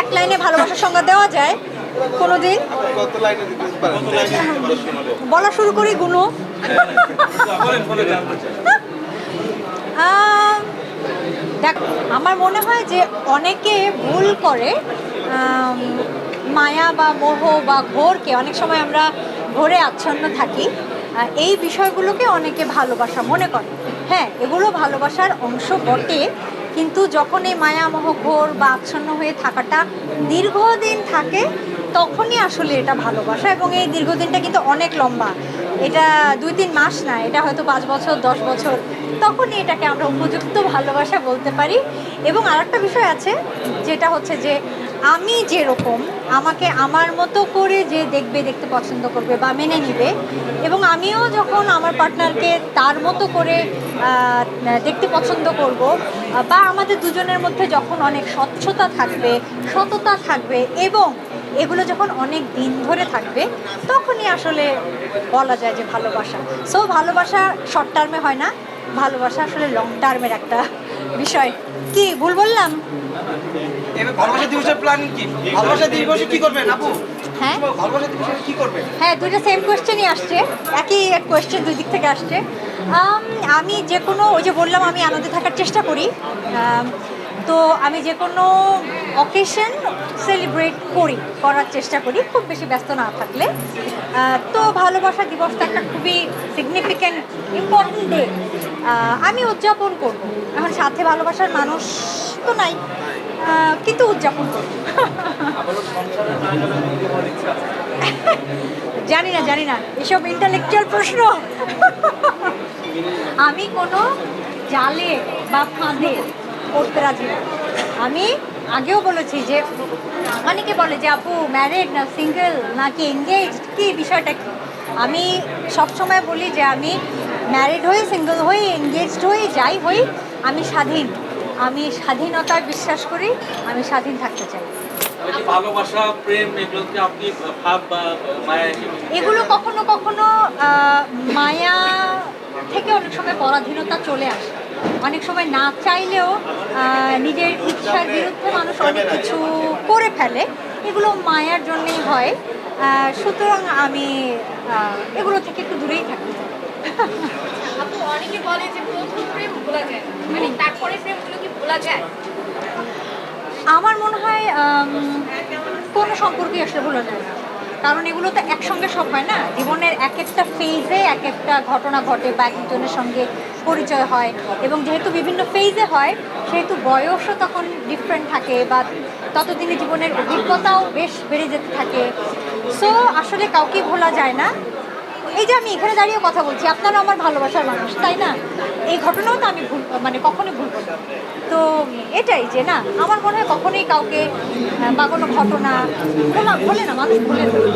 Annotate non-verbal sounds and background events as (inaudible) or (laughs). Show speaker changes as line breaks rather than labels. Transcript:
এক লাইনে
ভালোবাসার সংজ্ঞা দেওয়া যায় কোনোদিন। বলা শুরু করি, গুনো। দেখ, আমার মনে হয় যে অনেকে ভুল করে মায়া বা মোহ বা ঘোরকে অনেক সময় আমরা ঘোরে আচ্ছন্ন থাকি এই বিষয়গুলোকে অনেকে ভালোবাসা মনে করে। হ্যাঁ এগুলো ভালোবাসার অংশ বটে, কিন্তু যখন এই মায়া মোহ ঘোর বা আচ্ছন্ন হয়ে থাকাটা দীর্ঘদিন থাকে, তখনই আসলে এটা ভালোবাসা এবং এই দীর্ঘদিনটা কিন্তু অনেক লম্বা। এটা দুই তিন মাস না, এটা হয়তো পাঁচ বছর, দশ বছর, তখনই এটাকে আমরা উপযুক্ত ভালোবাসা বলতে পারি। এবং আরেকটা বিষয় আছে, যেটা হচ্ছে যে আমি যেরকম, আমাকে আমার মতো করে যে দেখবে, দেখতে পছন্দ করবে বা মেনে নিবে, এবং আমিও যখন আমার পার্টনারকে তার মতো করে দেখতে পছন্দ করব, বা আমাদের দুজনের মধ্যে যখন অনেক স্বচ্ছতা থাকবে, সততা থাকবে, এবং এগুলো যখন অনেক দিন ধরে থাকবে তখনই আসলে বলা যায় যে ভালোবাসা। সো ভালোবাসা শর্ট টার্মে হয় না। ভালোবাসা আসলে লং টার্মের একটা বিষয়। কি ভুল বললাম?
ভালোবাসা দিবসের প্ল্যানিং কি? ভালোবাসা দিবসে কি করবেন আপু?
হ্যাঁ?
ভালোবাসা দিবসে কি করবেন?
হ্যাঁ দুইটা সেম কোয়েশ্চেনই আসছে। একই এক কোয়েশ্চেন দুই দিক থেকে আসছে। আমি যে কোনো ওই যে বললাম আমি আনন্দে থাকার চেষ্টা করি। তো আমি যে কোনো অকেশন সেলিব্রেট করি, করার চেষ্টা করি, খুব বেশি ব্যস্ত না থাকলে। তো ভালোবাসা দিবসটা একটা খুবই সিগনিফিক্যান্ট ইম্পর্টেন্ট ডে আমি উদযাপন করব। এখন সাথে ভালোবাসার মানুষ তো নাই। কিন্তু উদযাপন করব। (laughs) জানি না জানি না। এসব ইন্টালেকচুয়াল প্রশ্ন। (laughs) আমি কোনো জালে বা ফাঁদে পড়তে রাজি না। আমি আগেও বলেছি যে অনেকে বলে যে আপু ম্যারিড না সিঙ্গেল নাকি এঙ্গেজ কি বিষয়টা কি? আমি সবসময় বলি যে আমি ম্যারিড হই সিঙ্গেল হই এঙ্গেজড হই যাই হই আমি স্বাধীন। আমি স্বাধীনতায় বিশ্বাস করি আমি স্বাধীন থাকতে চাই।
ভালোবাসা প্রেম এগুলোকে আপনি ভাব বা মায়া
এগুলো কখনো কখনো মায়া থেকে অনেক সময় পরাধীনতা চলে আসে। অনেক সময় না চাইলেও নিজের ইচ্ছার বিরুদ্ধে মানুষ অনেক কিছু করে ফেলে। এগুলো মায়ার জন্যই হয়। সুতরাং আমি এগুলো থেকে একটু দূরেই থাকি।
অনেকে বলে যে প্রথম প্রেম ভোলা যায়? মানে তারপরে প্রেমগুলো কি ভোলা যায়?
আমার মনে হয় কোনো সম্পর্কই আসলে ভুলা যায় না। কারণ এগুলো তো একসঙ্গে সব হয় না। জীবনের এক একটা ফেজে এক একটা ঘটনা ঘটে বা একজনের সঙ্গে পরিচয় হয় এবং যেহেতু বিভিন্ন ফেজে হয়, সেহেতু বয়সও তখন ডিফারেন্ট থাকে বা ততদিনে জীবনের অভিজ্ঞতাও বেশ বেড়ে যেতে থাকে। সো আসলে কাউকে ভোলা যায় না। এই যে আমি এখানে দাঁড়িয়ে কথা বলছি, আপনারা আমার ভালোবাসার মানুষ, তাই না? এই ঘটনাও তো আমি ভুল মানে কখনোই ভুলবো না। তো এটাই যে না, আমার মনে হয় কখনোই কাউকে বা কোনো ঘটনা, ভোলা, ভোলে না, মানুষ ভুলে ওকে